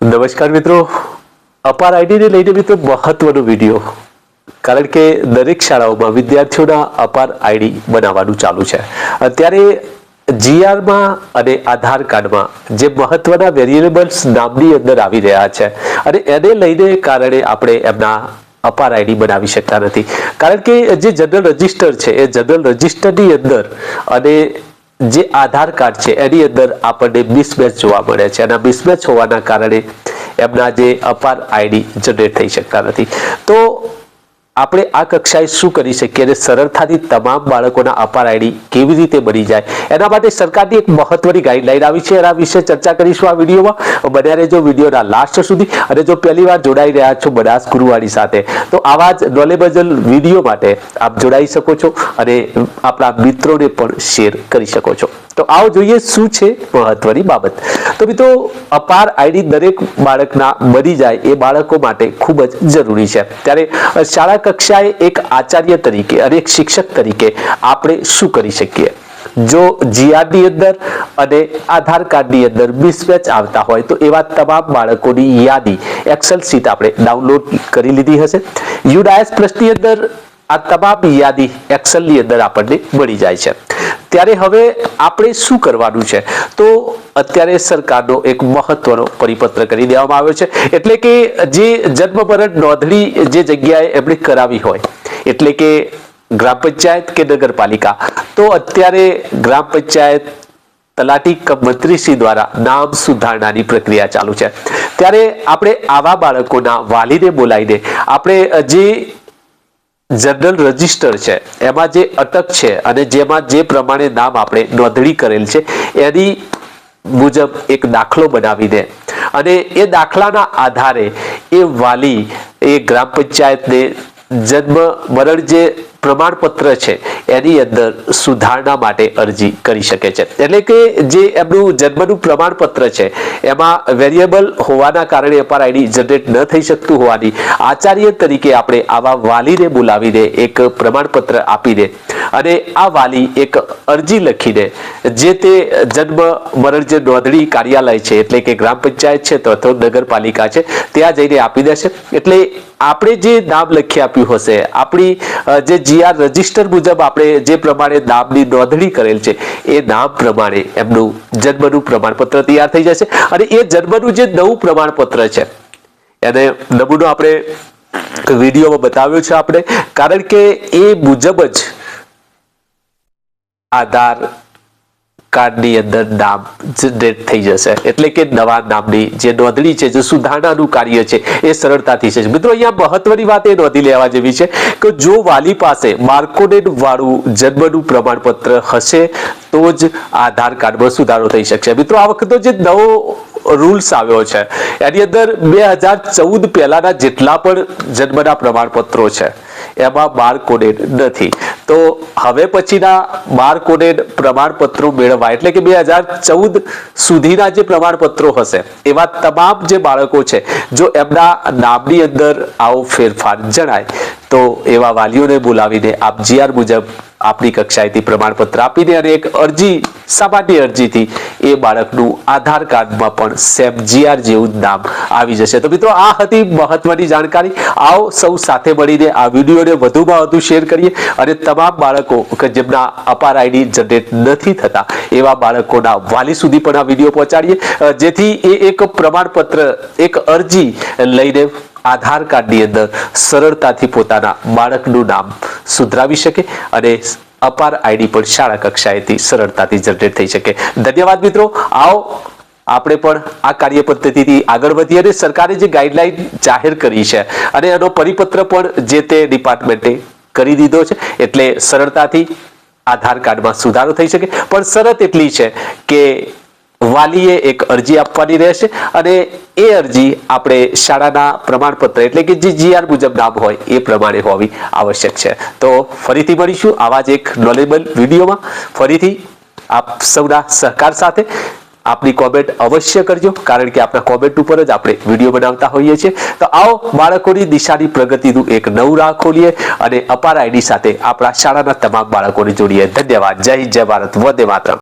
નમસ્કાર મિત્રો. અપાર આઈડીને લઈને મિત્રો મહત્વનો વીડિયો. કારણ કે દરેક શાળાઓમાં વિદ્યાર્થીઓના અપાર આઈડી બનાવવાનું ચાલુ છે. અત્યારે જીઆરમાં અને આધાર કાર્ડમાં જે મહત્વના વેરિયેબલ્સ નામની અંદર આવી રહ્યા છે અને એને લઈને કારણે આપણે એમના અપાર આઈડી બનાવી શકતા નથી. કારણ કે જે જનરલ રજિસ્ટર છે, એ જનરલ રજિસ્ટરની અંદર અને જે આધાર કાર્ડ છે, એની અંદર આપણને મિસમેચ જોવા મળે છે અને મિસમેચ હોવાના કારણે એમના જે અપાર આઈડી જનરેટ થઈ શકતા નથી. તો આપણે આ કક્ષાએ શું કરી શકીએ અને સરળતાથી તમામ બાળકોના અપાર આઈડી કેવી રીતે બની જાય? એના માટે સરકારની એક મહત્વની ગાઈડલાઈન આવી છે એના વિશે ચર્ચા કરીશું આ વિડીયોમાં. બન્યા રહેજો વિડીયોના લાસ્ટ સુધી અને જો પહેલી વાર જોડાઈ રહ્યા છો બનાસ ગુરુવાણી સાથે, તો આવા જ નોલેબલ વીડિયો માટે આપ જોડાઈ શકો છો અને આપણા મિત્રોને પણ શેર કરી શકો છો. તો આવો જોઈએ શું છે મહત્વની બાબત. તો મિત્રો, અપાર આઈડી દરેક બાળકના બની જાય એ બાળકો માટે ખૂબ જ જરૂરી છે. ત્યારે શાળા કક્ષાએ એક આચાર્ય તરીકે અને એક શિક્ષક તરીકે આપણે શું કરી શકીએ? જો જીઆરની અંદર અને આધાર કાર્ડની અંદર મિસમેચ આવતા હોય, તો એવા તમામ બાળકોની યાદી એક્સેલ શીટ આપણે ડાઉનલોડ કરી લીધી હશે. યુડાયસ પ્લસની અંદર આ તમામ યાદી એક્સેલની અંદર આપણને મળી જાય છે. ત્યારે હવે આપણે શું કરવાનું છે? તો અત્યારે સરકારનો એક મહત્વનો પરિપત્ર કરી દેવામાં આવ્યો છે. એટલે કે જે જન્મ મરણ નોંધણી જે જગ્યાએ એમણે કરાવી હોય, એટલે કે ગ્રામ પંચાયત કે નગરપાલિકા, તો અત્યારે ગ્રામ પંચાયત તલાટી કમ મંત્રીશ્રી દ્વારા નામ સુધારણાની પ્રક્રિયા ચાલુ છે. ત્યારે આપણે આવા બાળકોના વાલીને બોલાવીને, આપણે જે જનરલ રજિસ્ટર છે. એમાં જે અટક છે અને જેમાં જે પ્રમાણે નામ આપણે નોંધણી કરેલ છે, એની મુજબ એક દાખલો બનાવીને અને એ દાખલાના આધારે એ વાલી એ ગ્રામ પંચાયતને જન્મ, મરણ જે પ્રમાણપત્ર છે, એની અંદર સુધારણા માટે અરજી કરી શકે છે. એટલે કે જે એમનું જન્મનું પ્રમાણપત્ર છે, એમાં વેરિયેબલ હોવાના કારણે અપાર આઈડી જનરેટ ન થઈ શકતું હોવાની આચાર્ય તરીકે આપણે આવા વાલીને બોલાવીને એક પ્રમાણપત્ર આપીને અને આ વાલી એક અરજી લખીને જે તે જન્મ, મરણ જે નોંધણી કાર્યાલય છે, એટલે કે ગ્રામ પંચાયત છે, તો અથવા નગરપાલિકા છે, ત્યાં જઈને આપી દેશે. એટલે આપણે જે નામ લખી આપ્યું હશે, આપણી જે જીઆર રજિસ્ટર મુજબ આપણે જે પ્રમાણે નામની નોંધણી કરેલ છે, એ નામ પ્રમાણે એમનું જન્મનું પ્રમાણપત્ર તૈયાર થઈ જશે અને એ જન્મનું જે નવું પ્રમાણપત્ર છે, એને નમૂનો આપણે વિડીયોમાં બતાવ્યો છે આપણે, કારણ કે એ મુજબ જ આધાર કાર્ડની અંદર નામ જનરેટ થઈ જશે. એટલે કે નવા નામની જે નોંધણી છે, જે સુધારણાનું કાર્ય છે, એ સરળતાથી છે. મિત્રો, અહીંયા મહત્વની વાત એ નોંધી લેવા જેવી છે કે જો વાલી પાસે માર્કોડેડ વાળું જન્મનું પ્રમાણપત્ર હશે, તો જ આધાર કાર્ડમાં સુધારો થઈ શકશે. મિત્રો, આ વખતે જે નવો રૂલ્સ આવ્યો છે, એની અંદર બે હજાર ચૌદ પહેલાના જેટલા પણ જન્મના પ્રમાણપત્રો છે, એમાં કોડેડ નથી. તો હવે પછીના બાર કોડેડ પ્રમાણપત્રો મેળવવા, એટલે કે બે હજાર ચૌદ સુધીના જે પ્રમાણપત્રો હશે, એવા તમામ જે બાળકો છે, જો એમના નામની અંદર આવો ફેરફાર જણાય, તો એવા વાલીઓને બોલાવીને આપ જીઆર મુજબ આપણી કક્ષાએથી પ્રમાણપત્ર આપીને અને એક અરજી, સામાન્ય અરજીથી એ બાળકનું આધાર કાર્ડમાં પણ સેમ જીઆર જેવું નામ આવી જશે. તો મિત્રો, આ હતી મહત્વની જાણકારી. આવો સૌ સાથે મળીને આ વિડીયોને વધુમાં વધુ શેર કરીએ અને તમામ બાળકો કે જેમના અપાર આઈડી જનરેટ નથી થતા, એવા બાળકોના વાલી સુધી પણ આ વીડિયો પહોંચાડીએ. જેથી એ એક પ્રમાણપત્ર, એક અરજી લઈને આધાર કાર્ડની અંદર સરળતાથી પોતાના બાળકનું નામ સુધરાવી શકે અને અપાર આઈડી પણ શાળા કક્ષાએથી સરળતાથી જનરેટ થઈ શકે. ધન્યવાદ મિત્રો. આવો આપણે પણ આ કાર્ય પદ્ધતિથી આગળ વધીએ અને સરકારે જે ગાઈડલાઈન જાહેર કરી છે અને એનો પરિપત્ર પણ જે તે ડિપાર્ટમેન્ટે કરી દીધો છે, એટલે સરળતાથી આધાર કાર્ડમાં સુધારો થઈ શકે. પણ શરત એટલી છે કે વાલીએ એક અરજી આપવાની રહેશે અને એ અરજી આપણે શાળાના પ્રમાણપત્ર એટલે કે જે જીઆર મુજબ નામ હોય એ પ્રમાણે હોવી આવશ્યક છે. તો ફરીથી મળીશું આવા જ એક નોલેબલ વિડીયોમાં. ફરીથી આપ સૌના સહકાર સાથે આપની કોમેન્ટ અવશ્ય કરજો, કારણ કે આપણા કોમેન્ટ ઉપર જ આપણે વીડિયો બનાવતા હોઈએ છીએ. તો આવો બાળકોની દિશાની પ્રગતિનું એક નવું રાહ ખોલીએ અને અપાર આઈડી સાથે આપણા શાળાના તમામ બાળકોને જોડીએ. ધન્યવાદ. જય જય ભારત. વંદે માતરમ.